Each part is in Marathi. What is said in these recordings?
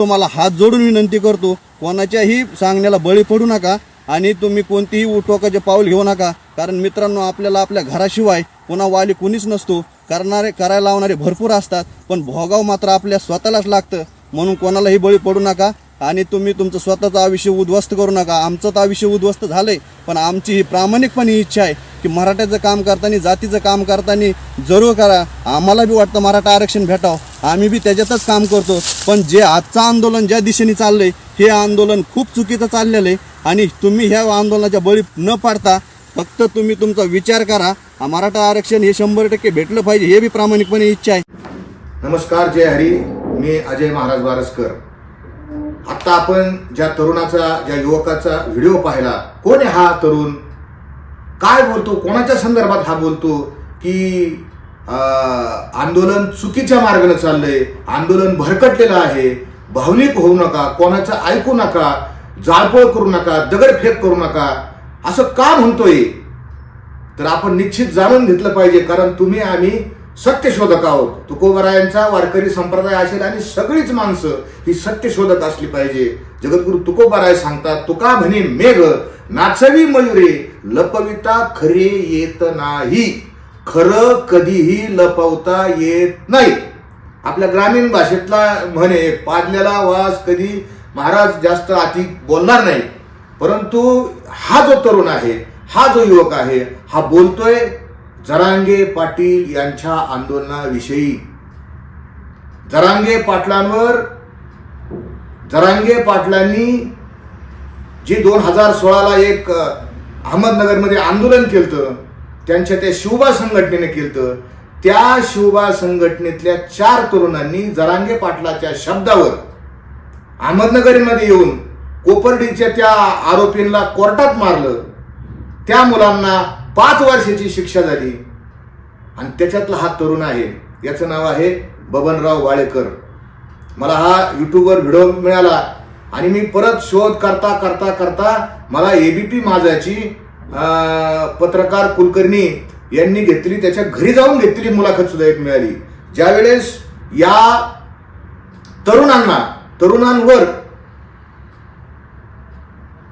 तुम्हाला हात जोडून विनंती करतो कोणाच्याही सांगण्याला बळी पडू नका आणि तुम्ही कोणतीही उठोकाचे पाऊल घेऊ नका. कारण मित्रांनो आपल्याला आपल्या घराशिवाय पुन्हा वाली कुणीच नसतो. करणारे करायला लावणारे भरपूर असतात पण भोगाव मात्र आपल्या स्वतःलाच लागतं. म्हणून कोणालाही बळी पडू नका आणि तुम्ही तुमचं स्वतःचं आयुष्य उद्ध्वस्त करू नका. आमचं तर आयुष्य उद्ध्वस्त झालंय पण आमची ही प्रामाणिकपणे इच्छा आहे. की मराठ्याचं काम करताना जातीचं काम करताना जरूर करा. आम्हाला बी वाटतं मराठा आरक्षण भेटावं. आम्ही बी त्याच्यातच काम करतो. पण जे आजचं आंदोलन ज्या दिशेने चाललंय हे आंदोलन खूप चुकीचं चाललेलं आहे. आणि तुम्ही ह्या आंदोलनाच्या बळी न पाडता फक्त तुम्ही तुमचा विचार करा. हा मराठा आरक्षण हे शंभर टक्के भेटलं पाहिजे हे बी प्रामाणिकपणे इच्छा आहे. नमस्कार जय हरी. मी अजय महाराज वारसकर. आता आपण ज्या तरुणाचा ज्या युवकाचा व्हिडिओ पाहिला कोण आहे हा तरुण? काय बोलतो? कोणाच्या संदर्भात हा बोलतो? की आंदोलन चुकीच्या मार्गाने चाललंय आंदोलन भरकटलेलं आहे भावनिक होऊ नका कोणाचं ऐकू नका जाळपोळ करू नका दगडफेक करू नका असं का म्हणतोय? तर आपण निश्चित जाणून घेतलं पाहिजे कारण तुम्ही आम्ही सत्यशोधक आहोत तुकोबरायांचा वारकरी संप्रदाय असेल आणि सगळीच माणसं ही सत्यशोधक असली पाहिजे. जगद्गुरु तुकोबराय सांगतात तुका म्हणे मेघ नाचवी मयुरे लपविता खरे येत नाही. खरं कधीही लपवता येत नाही. आपल्या ग्रामीण भाषेतला म्हणे पाडलेला वास कधी महाराज जास्त अति बोलणार नाही. परंतु हा जो तरुण आहे हा जो युवक आहे हा बोलतोय जरांगे पाटील यांच्या आंदोलनाविषयी. जरांगे पाटलांवर जरांगे पाटलांनी जे दोन हजार सोळाला एक अहमदनगरमध्ये आंदोलन केलं त्यांच्या त्या शिवबा संघटनेने केलं त्या शिवबा संघटनेतल्या चार तरुणांनी जरांगे पाटलाच्या शब्दावर अहमदनगरमध्ये येऊन कोपर्डीच्या त्या आरोपींना कोर्टात मारलं. त्या मुलांना पाच वर्षाची शिक्षा झाली. आणि त्याच्यातला हा तरुण आहे. याचं नाव आहे बबनराव वाळेकर. मला हा युट्यूबवर व्हिडिओ मिळाला आणि मी परत शोध करता करता करता मला एबीपी माझाची पत्रकार कुलकर्णी यांनी घेतली त्याच्या घरी जाऊन घेतलेली मुलाखत सुद्धा एक मिळाली. ज्यावेळेस या तरुणांना तरुणांवर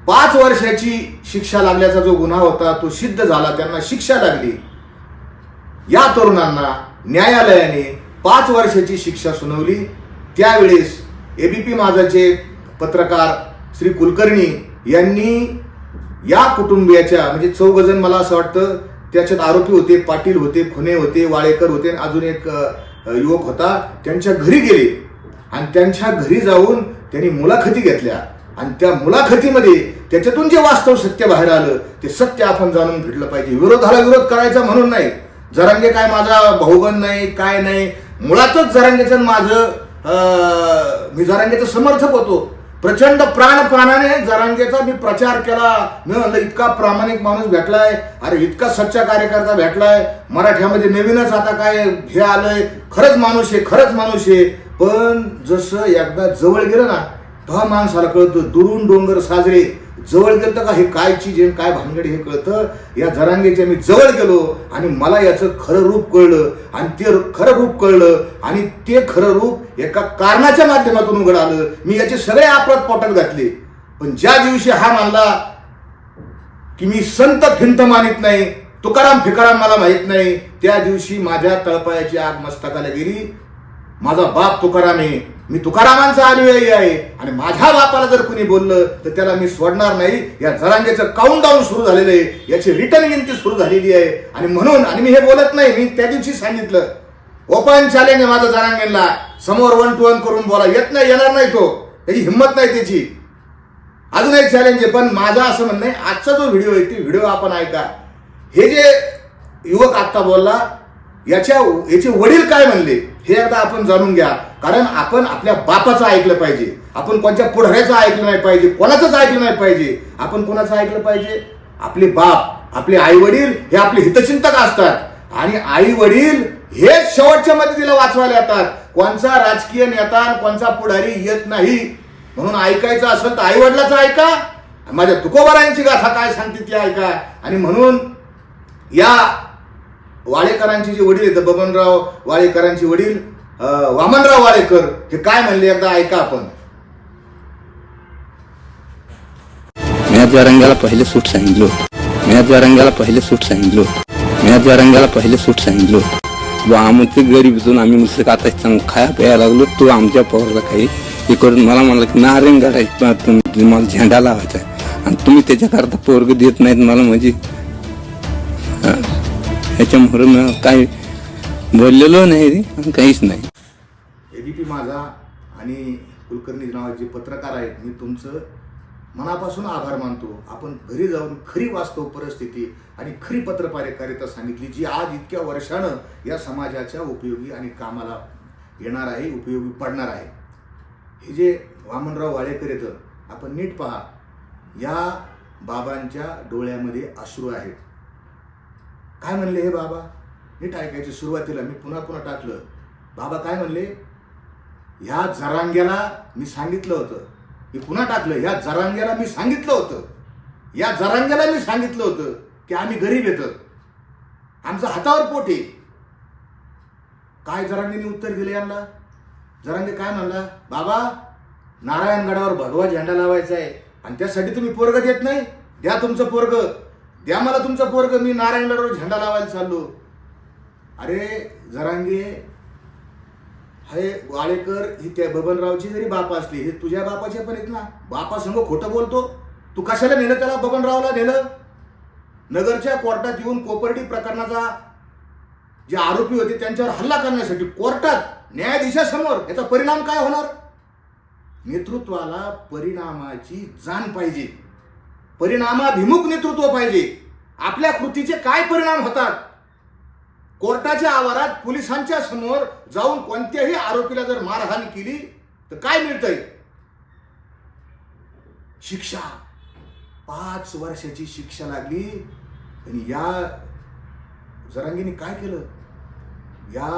पाच वर्षाची शिक्षा लागल्याचा जो गुन्हा होता तो सिद्ध झाला. त्यांना शिक्षा लागली. या तरुणांना न्यायालयाने पाच वर्षाची शिक्षा सुनावली. त्यावेळेस एबीपी माझाचे पत्रकार श्री कुलकर्णी यांनी या कुटुंबियाच्या म्हणजे चौघजण मला असं वाटतं त्याच्यात आरोपी होते पाटील होते खुने होते वाळेकर होते आणि अजून एक युवक होता. त्यांच्या घरी गेले. आणि त्यांच्या घरी जाऊन त्यांनी मुलाखती घेतल्या. आणि त्या मुलाखतीमध्ये त्याच्यातून जे वास्तव सत्य बाहेर आलं ते सत्य आपण जाणून भेटलं पाहिजे. विरोधाला विरोध करायचा म्हणून नाही. जरांगे काय माझा भाऊगण नाही काय नाही. मुळातच जरांगेचं माझं अं, मी जरांगेचं समर्थक होतो. प्रचंड प्राणपानाने जरांगेचा मी प्रचार केला. मी म्हणलं इतका प्रामाणिक माणूस भेटलाय. अरे इतका सच्चा कार्यकर्ता भेटलाय. मराठ्यामध्ये नवीनच आता काय हे आलंय. खरंच माणूस आहे खरंच माणूस आहे. पण जसं एकदा जवळ गेलं ना तेव्हा माणसाला कळतं दुरून डोंगर साजरे. जवळ गेलं तर का हे काय चीज आहे काय भानगडी हे कळतं? या जरांगेच्या मी जवळ गेलो आणि मला याचं खरं रूप कळलं आणि ते खरं रूप कळलं आणि ते खरं रूप एका कारणाच्या माध्यमातून उघड आलं मी याचे सगळे आपल्यात पोटात घातले. पण ज्या दिवशी हा मानला की मी संत फिंत मानित नाही तुकाराम फिकाराम मला माहीत नाही त्या दिवशी माझ्या तळपायाची आग मस्तकाला गेली. माझा बाप तुकाराम आहे. मी तुकारामांचा अनुयायी आहे. आणि माझ्या बापाला जर कुणी बोललं तर त्याला मी सोडणार नाही. या जरांगेचं काउंट डाऊन सुरू झालेलं आहे. याची रिटर्न गिनती सुरू झालेली आहे. आणि म्हणून आणि मी हे बोलत नाही मी त्या दिवशी सांगितलं ओपन चॅलेंज आहे माझा जरांगेला. समोर वन टू वन करून बोला. येत नाही येणार नाही तो. त्याची हिंमत नाही त्याची. अजून एक चॅलेंज आहे. पण माझं असं म्हणणं आहे आजचा जो व्हिडिओ आहे ती व्हिडिओ आपण ऐका. हे जे युवक आत्ता बोलला याच्या याचे वडील काय म्हणले हे आता आपण जाणून घ्या. कारण आपण आपल्या बापाचं ऐकलं पाहिजे. आपण कोणत्या पुढाऱ्याचं ऐकलं नाही पाहिजे कोणाचंच ऐकलं नाही पाहिजे. आपण कोणाचं ऐकलं पाहिजे? आपले बाप आपले आई वडील हे आपले हितचिंतक असतात. आणि आई वडील हे शेवटच्या मदतीला वाचवायला येतात. कोणचा राजकीय नेता कोणचा पुढारी येत नाही. म्हणून ऐकायचं असेल तर आई वडिलाचं ऐका माझ्या तुकोबारांची गाथा काय सांगते ती ऐका. आणि म्हणून या वाळेकरांचे जे वडील आहेत बबनराव वाळेकरांचे वडील वामनराव वाळेकर हे काय म्हणले एकदा ऐका आपण. मी रंगाला पहिले सूट सांगितलो. मी रंगाला पहिले सूट सांगितलो. मी रंगाला पहिले सूट सांगितलो. व आमचे गरीब असून आम्ही मुसलं आता खाया प्यायला लागलो. तो आमच्या पवारला काही इकडून करून मला म्हणलं की नारंग तुम्ही मला झेंडा लावायचा आणि तुम्ही त्याच्याकरता पोरग देत नाहीत. मला म्हणजे ह्याच्यामुळे मी काही बोललेलो नाही रे आणि काहीच नाही. एबीपी माझा आणि कुलकर्णी नावाचे पत्रकार आहेत मी तुमचं मनापासून आभार मानतो. आपण घरी जाऊन खरी वास्तव परिस्थिती आणि खरी पत्रकारिता सांगितली जी आज इतक्या वर्षानं या समाजाच्या उपयोगी आणि कामाला येणार आहे उपयोगी पडणार आहे. हे जे वामनराव वाळेकर येतं आपण नीट पहा या बाबांच्या डोळ्यामध्ये अश्रू आहेत. काय म्हणले हे बाबा? नीट ऐकायचे सुरुवातीला मी पुन्हा पुन्हा टाकलं. बाबा काय म्हणले? ह्या जरांग्याला मी सांगितलं होतं. मी पुन्हा टाकलं ह्या जरांग्याला मी सांगितलं होतं. या जरांग्याला मी सांगितलं होतं की आम्ही गरीब येतं. आमचं हातावर पोट आहे. काय जरांगेने उत्तर दिलं यांना? जरांगे काय म्हणला? बाबा नारायणगडावर भगवा झेंडा लावायचा आहे आणि त्यासाठी तुम्ही पोरग देत नाही? द्या तुमचं पोरग. त्या मला तुमचा पोरग मी नारायणगडावर झेंडा लावायला चाललो. अरे जरांगे हे वाळेकर ही त्या बबनरावची जरी बाप असली हे तुझ्या बापाचे पण आहेत ना. बापा संघ खोटं बोलतो. तू कशाला नेलं त्याला बबनरावला नेलं? नगरच्या कोर्टात येऊन कोपर्डी प्रकरणाचा जे आरोपी होते त्यांच्यावर हल्ला करण्यासाठी कोर्टात न्यायाधीशासमोर याचा परिणाम काय होणार? नेतृत्वाला परिणामाची जाण पाहिजे. परिणामाभिमुख नेतृत्व पाहिजे. आपल्या कृतीचे काय परिणाम होतात? कोर्टाच्या आवारात पोलिसांच्या समोर जाऊन कोणत्याही आरोपीला जर मारहाण केली तर काय मिळतंय? शिक्षा. पाच वर्षाची शिक्षा लागली आणि या जरांगीने काय केलं? या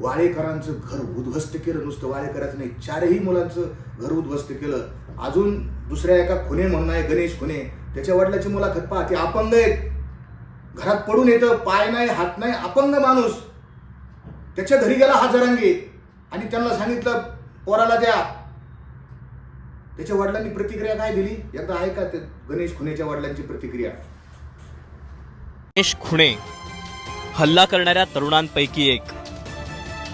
वाळेकरांचं घर उद्ध्वस्त केलं. नुसतं वाळेकरांचं नाही चारही मुलांचं घर उद्ध्वस्त केलं. अजून दुसऱ्या एका खुने म्हणून आहे गणेश खुने. त्याच्या वडिलाची मुलाखत पहा ते अपंग आहेत. घरात पडून येतं पाय नाही हात नाही अपंग माणूस. त्याच्या घरी गेला हा आणि त्यांना सांगितलं पोराला द्या. त्याच्या वडिलांनी प्रतिक्रिया काय दिली? एकदा ऐका ते गणेश खुनेच्या वडिलांची प्रतिक्रिया. गणेश खुणे हल्ला करणाऱ्या तरुणांपैकी एक.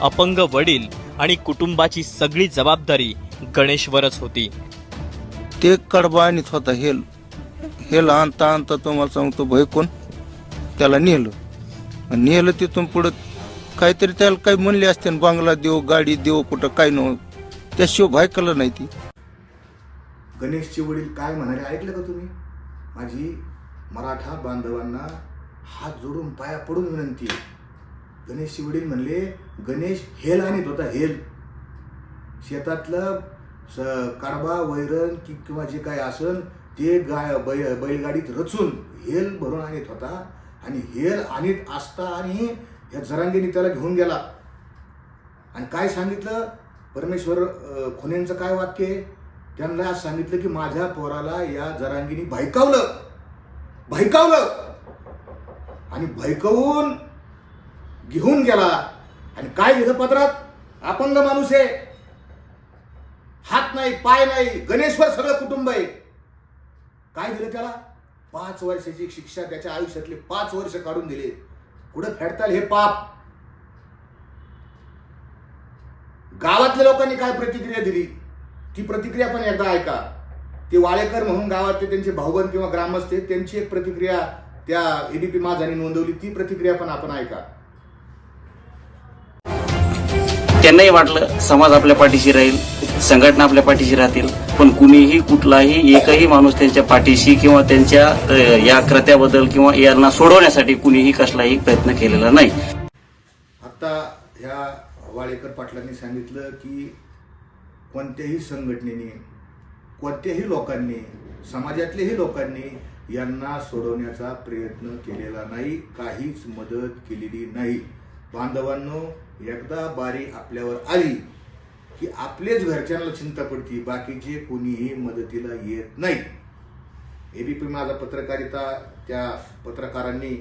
अपंग वडील आणि कुटुंबाची सगळी जबाबदारी गणेशवरच होती. ते कडबा आणत होता हेल हेल आणता आणता तुम्हाला सांगतो भय कोण? त्याला नेलं. आणि नेलं तिथून पुढं काहीतरी त्याला काही म्हणले असते ना, बांगला देऊ गाडी देऊ कुठं काय न. त्याशिवाय भायकलं नाही ती. गणेशचे वडील काय म्हणाले ऐकलं का तुम्ही? माझी मराठा बांधवांना हात जोडून पाया पडून विनंती गणेशचे वडील म्हणले गणेश हेल आणत होता हेल. शेतातलं स कडबा वैरण कि किंवा जे काय असन ते गाय बै बैलगाडीत रचून हेल भरून आणत होता. आणि हेल आणत असता आणि ह्या जरांगीने त्याला घेऊन गेला. आणि काय सांगितलं? परमेश्वर अं, खुनेंचं काय वाक्य आहे? त्यांना आज सांगितलं की माझ्या पोराला या जरांगीने भयकावलं. भयकावलं. आणि भयकवून घेऊन गेला. आणि काय लिहिलं पत्रात? अपंग माणूस आहे. हात नाही पाय नाही गणेशवर सगळं कुटुंब आहे. काय दिलं त्याला? पाच वर्षाची शिक्षा त्याच्या आयुष्यातले पाच वर्ष काढून दिले. कुठं फेडताल हे पाप? गावातल्या लोकांनी काय प्रतिक्रिया दिली? ती प्रतिक्रिया पण एकदा ऐका. ते वाळेकर म्हणून गावातले त्यांचे भाऊबंद किंवा ग्रामस्थ त्यांची एक प्रतिक्रिया त्या एबीपी माझाने नोंदवली. ती प्रतिक्रिया पण आपण ऐका. त्यांनाही वाटलं समाज आपल्या पाठीशी राहील संघटना आपल्या पाठीशी राहतील. पण कुणीही कुठलाही एकही माणूस त्यांच्या पाठीशी किंवा त्यांच्या या कृत्याबद्दल किंवा यांना सोडवण्यासाठी कुणीही कसलाही प्रयत्न केलेला नाही. आता ह्या वाळेकर पाटलांनी सांगितलं की कोणत्याही संघटनेने कोणत्याही लोकांनी समाजातल्याही लोकांनी यांना सोडवण्याचा प्रयत्न केलेला नाही. काहीच मदत केलेली नाही. बांधवांनो एकदा बारी आपल्यावर आली की आपलेच घरच्यांना चिंता पडती बाकीचे कोणीही मदतीला येत नाही. एबीपी माझा पत्रकारिता त्या पत्रकारांनी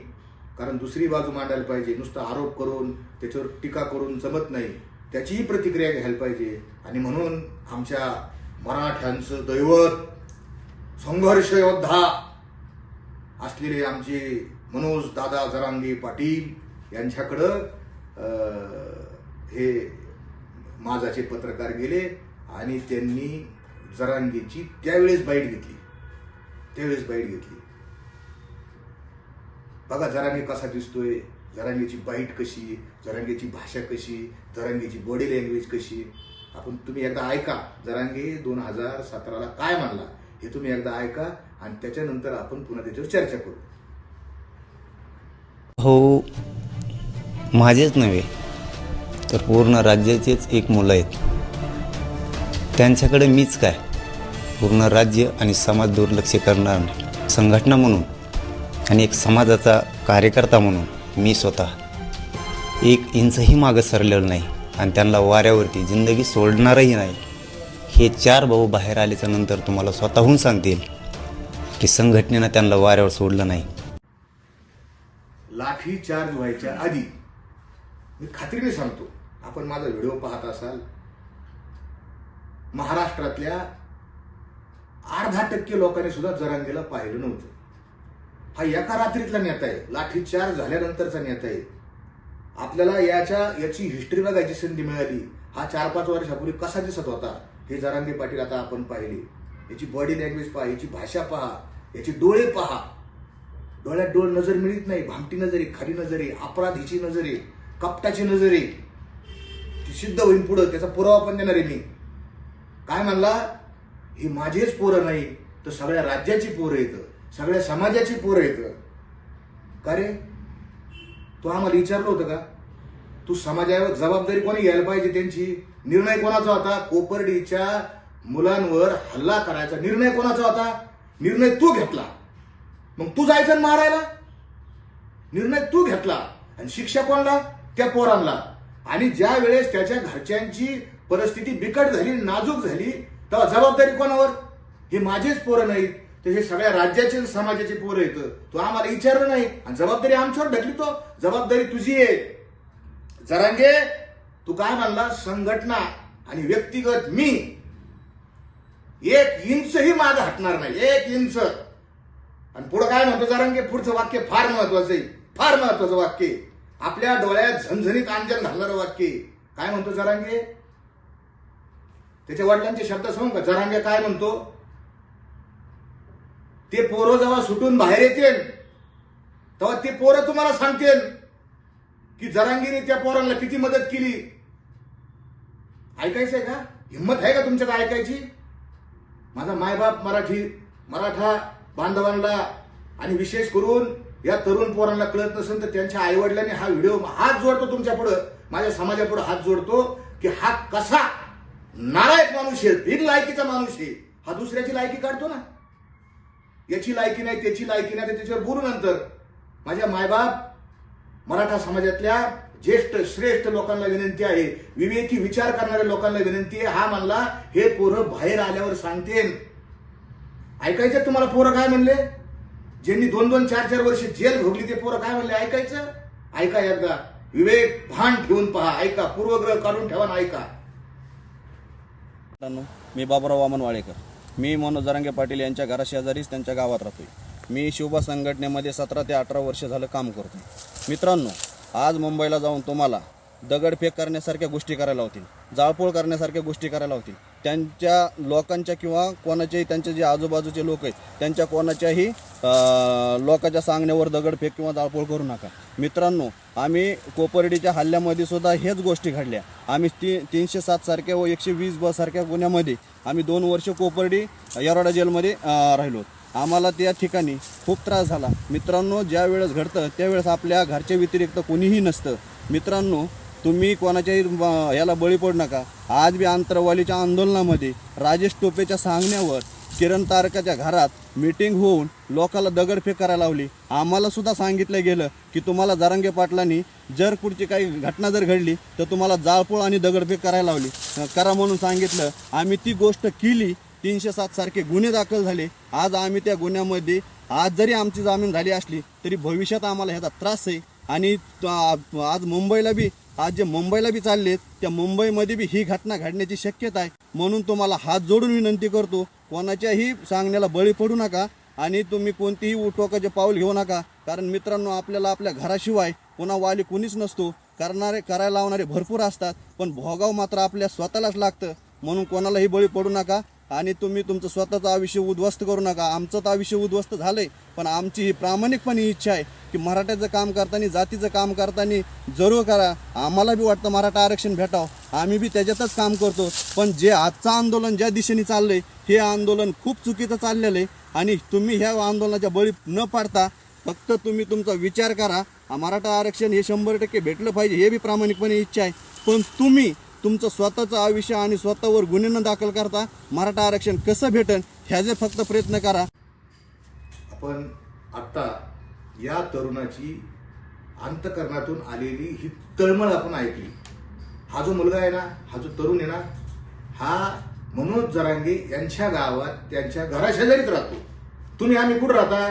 कारण दुसरी बाजू मांडायला पाहिजे. नुसतं आरोप करून त्याच्यावर टीका करून जमत नाही. त्याचीही प्रतिक्रिया घ्यायला पाहिजे. आणि म्हणून आमच्या मराठ्यांचं दैवत संघर्ष योद्धा असलेले आमचे मनोज दादा जरांगे पाटील यांच्याकडं हे माझाचे पत्रकार गेले आणि त्यांनी जरांगेची त्यावेळेस बाईट घेतली. त्यावेळेस बाईट घेतली. बघा जरांगे कसा दिसतोय. जरांगेची बाईट कशी? जरांगेची भाषा कशी? जरांगेची बॉडी लँग्वेज कशी? आपण तुम्ही एकदा ऐका. जरांगे दोन हजार सतराला काय मानला हे तुम्ही एकदा ऐका आणि त्याच्यानंतर आपण पुन्हा त्याच्यावर चर्चा करू. हो माझेच नव्हे तर पूर्ण राज्याचेच एक मुलं आहेत. त्यांच्याकडे मीच काय? पूर्ण राज्य आणि समाज दुर्लक्ष करणार संघटना म्हणून आणि एक समाजाचा कार्यकर्ता म्हणून मी स्वतः. एक इंचही मागं सरलेलं नाही आणि त्यांना वाऱ्यावरती जिंदगी सोडणारही नाही. हे चार भाऊ बाहेर आल्याच्यानंतर तुम्हाला स्वतःहून सांगतील की संघटनेनं त्यांना वाऱ्यावर सोडलं नाही. लाठी चार्ज व्हायच्या आधी मी खात्रीने सांगतो. आपण माझा व्हिडिओ पाहत असाल महाराष्ट्रातल्या अर्धा टक्के लोकांनी सुद्धा जरांगेला पाहिलं नव्हतं. हा एका रात्रीतला नेता आहे. लाठीचार झाल्यानंतरचा नेता आहे. आपल्याला याच्या याची हिस्ट्री बघायची संधी मिळाली. हा चार पाच वर्षापूर्वी कसा दिसत होता हे जरांगे पाटील आता आपण पाहिले. याची बॉडी लँग्वेज पहा याची भाषा पहा याची डोळे पहा. डोळ्यात डोळ नजर मिळत नाही भामटी नजरे खाली नजरे अपराधीची नजरे कपटाची नजर. आहे ती सिद्ध होईल पुढं त्याचा पुरावा पण देणार आहे मी. काय म्हणला? ही माझीच पोरं नाही तर सगळ्या राज्याची पोरं येतं सगळ्या समाजाची पोरं येतं का रे? तू आम्हाला विचारलं होतं का? तू समाजावर जबाबदारी कोणी घ्यायला पाहिजे त्यांची? निर्णय कोणाचा होता? कोपर्डीच्या मुलांवर हल्ला करायचा निर्णय कोणाचा होता? निर्णय तू घेतला. मग तू जायचं आणि मारायला? निर्णय तू घेतला. आणि शिक्षा कोणाला? त्या पोरांना. आणि ज्या वेळेस त्याच्या घरच्यांची परिस्थिती बिकट झाली नाजूक झाली तेव्हा जबाबदारी कोणावर? हे माझेच पोरं नाहीत. तर हे सगळ्या राज्याचे समाजाचे पोरं येतं तू आम्हाला विचारलं नाही. आणि जबाबदारी आमच्यावर ढकली तो. जबाबदारी तुझी आहे. जरांगे तू काय म्हणला? संघटना आणि व्यक्तिगत मी. एक इंचही माझं हटणार नाही. एक इंच. आणि पुढं काय म्हणतो जरांगे? पुढचं वाक्य फार महत्वाचं आहे. फार महत्वाचं वाक्य आहे. आपल्या डोळ्यात झणझणीत अंजन घालणारं वाक्य. काय म्हणतो जरांगे? त्याच्या वडिलांचे शब्द सांग का? जरांगे काय म्हणतो? ते पोरं जेव्हा सुटून बाहेर येतील तेव्हा ते पोरं तुम्हाला सांगतील की जरांगीने त्या पोरांना किती मदत केली. ऐकायचंय का? हिंमत आहे का तुमच्यात ऐकायची? माझा मायबाप मराठी मराठा बांधवांना आणि विशेष करून या तरुण पोरांना कळत नसेल तर त्यांच्या आईवडिलांनी हा व्हिडिओ हात जोडतो तुमच्या पुढं. माझ्या समाजापुढे हात जोडतो की हा कसा नालायक माणूस आहे बिन लायकीचा माणूस आहे. हा दुसऱ्याची लायकी काढतो ना. याची लायकी नाही त्याची लायकी नाही तर त्याच्यावर बोलू नंतर. माझ्या मायबाप मराठा समाजातल्या ज्येष्ठ श्रेष्ठ लोकांना विनंती आहे. विवेकी विचार करणाऱ्या लोकांना विनंती आहे. हा म्हणला हे पोरं बाहेर आल्यावर सांगते ऐकायचं तुम्हाला पोरं काय म्हणले? ज्यांनी दोन दोन चार चार वर्ष जेल भोगली ते पोरं काय म्हणले? ऐकायचं? ऐका एकदा. विवेक भान ठेवून पहा. ऐका. पूर्वग्रह काढून ठेवा ना ऐका. मित्रांनो मी बाबुराव वामन वाळेकर. मी मनोज जरांगे पाटील यांच्या घराशेजारीच त्यांच्या गावात राहतोय. मी शिवबा संघटनेमध्ये सतरा ते अठरा वर्ष झालं काम करतो मित्रांनो आज मुंबईला जाऊन तुम्हाला दगडफेक करण्यासारख्या गोष्टी करायला होतील. जाळपोळ करण्यासारख्या गोष्टी करायला होतील. त्यांच्या लोकांच्या किंवा कोणाच्याही त्यांचे जे आजूबाजूचे लोक आहेत त्यांच्या कोणाच्याही लोकांच्या सांगण्यावर दगडफेक किंवा जाळपोळ करू नका. मित्रांनो आम्ही कोपर्डीच्या हल्ल्यामध्ये सुद्धा हेच गोष्टी घडल्या. आम्ही ती तीनशे सात सारख्या व एकशे वीस ब सारख्या गुन्ह्यामध्ये आम्ही दोन वर्ष कोपर्डी येरोडा जेलमध्ये राहिलो आम्हाला त्या ठिकाणी खूप त्रास झाला. मित्रांनो ज्या वेळेस घडतं त्यावेळेस आपल्या घरच्या व्यतिरिक्त कोणीही नसतं. मित्रांनो तुम्ही कोणाच्याही ह्याला याला बळी पडू नका. आज बी आंतरवालीच्या आंदोलनामध्ये राजेश टोपेच्या सांगण्यावर किरण तारकाच्या घरात मीटिंग होऊन लोकाला दगडफेक करायला लावली. आम्हाला सुद्धा सांगितलं गेलं की तुम्हाला जारंगे पाटलांनी जर पुढची काही घटना जर घडली तर तुम्हाला जाळपोळ आणि दगडफेक करायला लावली. करा म्हणून सांगितलं. आम्ही ती गोष्ट केली. तीनशे सात सारखे गुन्हे दाखल झाले. आज आम्ही त्या गुन्ह्यामध्ये आज जरी आमची जामीन झाली असली तरी भविष्यात आम्हाला ह्याचा त्रास आहे. आणि आज मुंबईला बी आज जे मुंबईला बी चाललेत त्या मुंबईमध्ये बी ही घटना घडण्याची शक्यता आहे. म्हणून तुम्हाला हात जोडून विनंती करतो कोणाच्याही सांगण्याला बळी पडू नका आणि तुम्ही कोणतीही उठोकाचे पाऊल घेऊ नका. कारण मित्रांनो आपल्याला आपल्या घराशिवाय पुन्हा वाली कुणीच नसतो. करणारे करायला लावणारे भरपूर असतात पण भोगाव मात्र आपल्या स्वतःलाच लागतं. म्हणून कोणालाही बळी पडू नका. आणि तुम्ही तुमचं स्वतःचं आयुष्य उद्ध्वस्त करू नका. आमचं तर आयुष्य उद्ध्वस्त झालंय पण आमची ही प्रामाणिकपणे इच्छा आहे की मराठ्याचं काम करताना जातीचं काम करताना जरूर करा. आम्हाला बी वाटतं मराठा आरक्षण भेटावं. आम्ही बी त्याच्यातच काम करतो. पण जे आजचं आंदोलन ज्या दिशेने चाललंय हे आंदोलन खूप चुकीचं चाललेलं आहे आणि तुम्ही ह्या आंदोलनाच्या बळी न पाडता फक्त तुम्ही तुमचा विचार करा. मराठा आरक्षण हे शंभर टक्के भेटलं पाहिजे हे बी प्रामाणिकपणे इच्छा आहे. पण तुम्ही तुमचं स्वतःचं आयुष्य आणि स्वतःवर गुन्हे न दाखल करता मराठा आरक्षण कसं भेटन ह्याचे फक्त प्रयत्न करा. आपण आत्ता या तरुणाची अंतकरणातून आलेली ही तळमळ आपण ऐकली. हा जो मुलगा आहे ना हा जो तरुण आहे ना हा मनोज जरांगे यांच्या गावात त्यांच्या घराशेजारीच राहतो. तुम्ही आम्ही कुठं राहता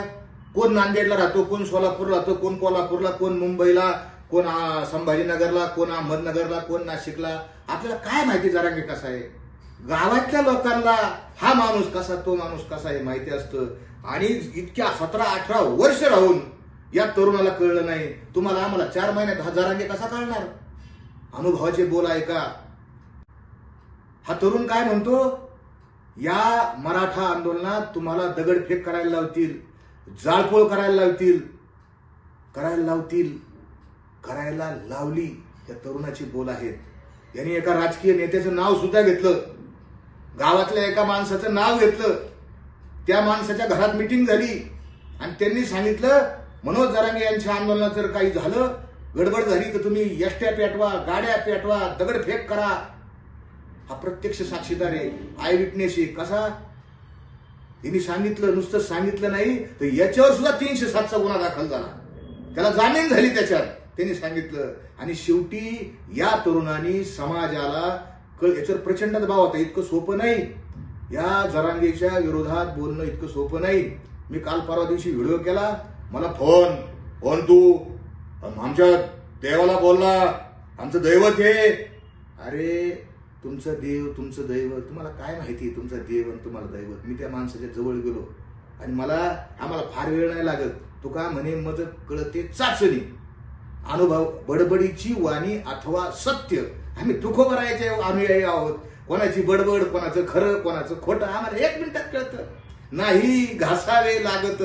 कोण नांदेडला राहतो कोण सोलापूर राहतो कोण कोल्हापूरला कोण मुंबईला कोण संभाजीनगरला कोण अहमदनगरला कोण नाशिकला आपल्याला काय माहिती जरांगे कसा आहे? गावातल्या लोकांना हा माणूस कसा तो माणूस कसा आहे माहिती असतं. आणि इतक्या सतरा अठरा वर्ष राहून या तरुणाला कळलं नाही. तुम्हाला आम्हाला चार महिन्यात हा जरांगे कसा कळणार? अनुभवाचे बोल ऐका हा तरुण काय म्हणतो? या मराठा आंदोलनात तुम्हाला दगडफेक करायला लावतील जाळपोळ करायला लावतील. करायला लावतील. करायला लावली. या तरुणाची बोल आहेत. यांनी एका राजकीय नेत्याचं नाव सुद्धा घेतलं. गावातल्या एका माणसाचं नाव घेतलं. त्या माणसाच्या घरात मिटिंग झाली. आणि त्यांनी सांगितलं मनोज जरांगे यांच्या आंदोलनात जर काही झालं गडबड झाली तर तुम्ही यष्ट्या पेटवा गाड्या पेटवा दगडफेक करा. हा प्रत्यक्ष साक्षीदार आहे. आय विटनेस आहे. कसा? यांनी सांगितलं नुसतं सांगितलं नाही तर याच्यावर सुद्धा तीनशे सातचा गुन्हा दाखल झाला. त्याला जामीन झाली त्याच्यात. त्यांनी सांगितलं आणि शेवटी या तरुणांनी समाजाला कळ याच्यावर प्रचंड दबाव होता. इतकं सोपं नाही. या जरांगेच्या विरोधात बोलणं इतकं सोपं नाही. मी काल परवा दिवशी व्हिडिओ केला. मला फोन फोन तू. आमच्या देवाला बोलला. आमचं दैवत हे. अरे तुमचं देव तुमचं दैवत. तुम्हाला काय माहिती? आहे तुमचं देव आणि तुम्हाला दैवत. मी त्या माणसाच्या जवळ गेलो. आणि मला आम्हाला फार वेळ नाही लागत. तुका म्हणे मज कळते चाचणी. अनुभव बडबडीची वाणी अथवा सत्य. आम्ही तुकोबरायचे अनुयायी आहोत. कोणाची बडबड कोणाचं खरं कोणाचं खोटं आम्हाला एक मिनिटात कळतं. नाही घासावे लागत.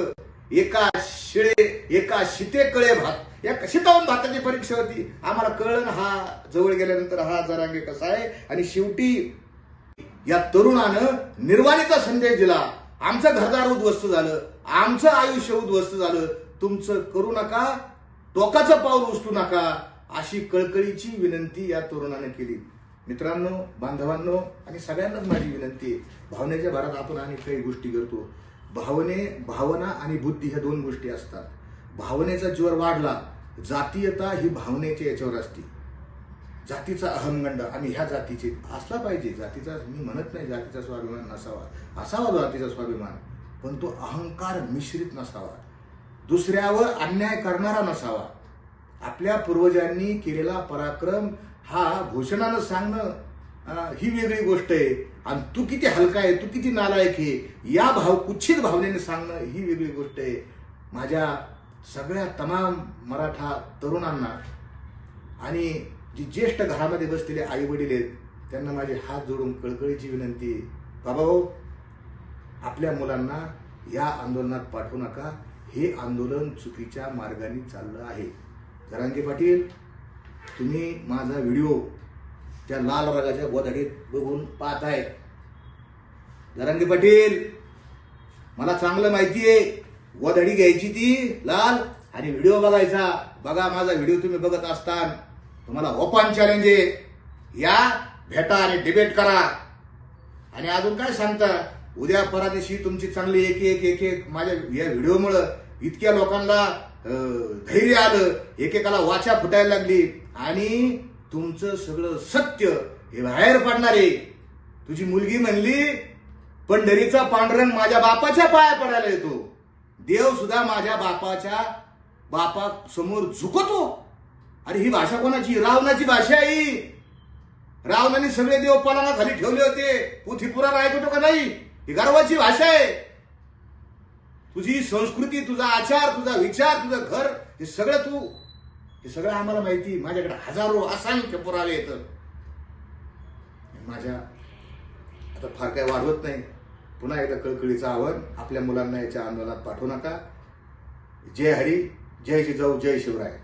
एका शिळे एका शिते कळे भात. या शितावून भाताची परीक्षा होती. आम्हाला कळण हा जवळ गेल्यानंतर हा जरांगे कसा आहे? आणि शेवटी या तरुणानं निर्वाणीचा संदेश दिला. आमचं घरदार उद्ध्वस्त झालं. आमचं आयुष्य उद्ध्वस्त झालं. तुमचं करू नका. टोकाचं पाऊल उचलू नका अशी कळकळीची विनंती या तरुणाने केली. मित्रांनो बांधवांनो आणि सगळ्यांनाच माझी विनंती आहे. भावनेच्या भरात आपण अनेक काही गोष्टी करतो. भावने भावना आणि बुद्धी ह्या दोन गोष्टी असतात. भावनेचा जोर वाढला जातीयता ही भावनेच्या याच्यावर असते. जातीचा अहंगंड आम्ही ह्या जातीचे असला पाहिजे. जातीचा मी म्हणत नाही जातीचा स्वाभिमान नसावा. असावा जातीचा स्वाभिमान पण तो अहंकार मिश्रित नसावा. दुसऱ्यावर अन्याय करणारा नसावा. आपल्या पूर्वजांनी केलेला पराक्रम हा घोषणानं सांगणं ही वेगळी गोष्ट आहे. आणि तू किती हलका आहे तू किती नालायक आहे या भाव कुच्छित भावनेने सांगणं ही वेगळी गोष्ट आहे. माझ्या सगळ्या तमाम मराठा तरुणांना आणि जी ज्येष्ठ घरामध्ये बसलेले आई वडील आहेत त्यांना माझे हात जोडून कळकळीची विनंती बाबा हो आपल्या मुलांना या आंदोलनात पाठवू नका. हे आंदोलन चुकीच्या मार्गाने चाललं आहे. जरांगे पाटील तुम्ही माझा व्हिडिओ त्या लाल रंगाच्या गोधडीत बघून पाहताय. जरांगे पाटील मला चांगलं माहिती आहे गोधडी घ्यायची ती लाल आणि व्हिडिओ बघायचा. बघा माझा व्हिडिओ तुम्ही बघत असताना. तुम्हाला ओपन चॅलेंज आहे. या भेटा आणि डिबेट करा. आणि अजून काय सांगता? उद्या परादिशी तुमची चांगली एक एक एक एक माझ्या या व्हिडिओमुळं इतक्या लोकांना धैर्य आलं एकेकाला वाचा फुटायला लागली. आणि तुमचं सगळं सत्य हे बाहेर पडणार आहे. तुझी मुलगी म्हणली पंढरीचा पांढरंग माझ्या बापाच्या पाया पडायला येतो. देव सुद्धा माझ्या बापाच्या बापा समोर झुकतो. अरे ही भाषा कोणाची? रावणाची भाषा आहे ही. रावणाने सगळे देव पालाना खाली ठेवले होते. पुथिपुरा राहत होतो का नाही? ही गर्वाची भाषा आहे. तुझी संस्कृती तुझा आचार तुझा विचार तुझं घर हे सगळं तू हे सगळं आम्हाला माहिती. माझ्याकडे हजारो असंख्य पुरावे येत माझ्या आता फार काय वाढवत नाही. पुन्हा एकदा कळकळीचं आव्हान आपल्या मुलांना याच्या आंदोलनात पाठवू नका. जय हरी जय जिजाऊ जय शिवराय.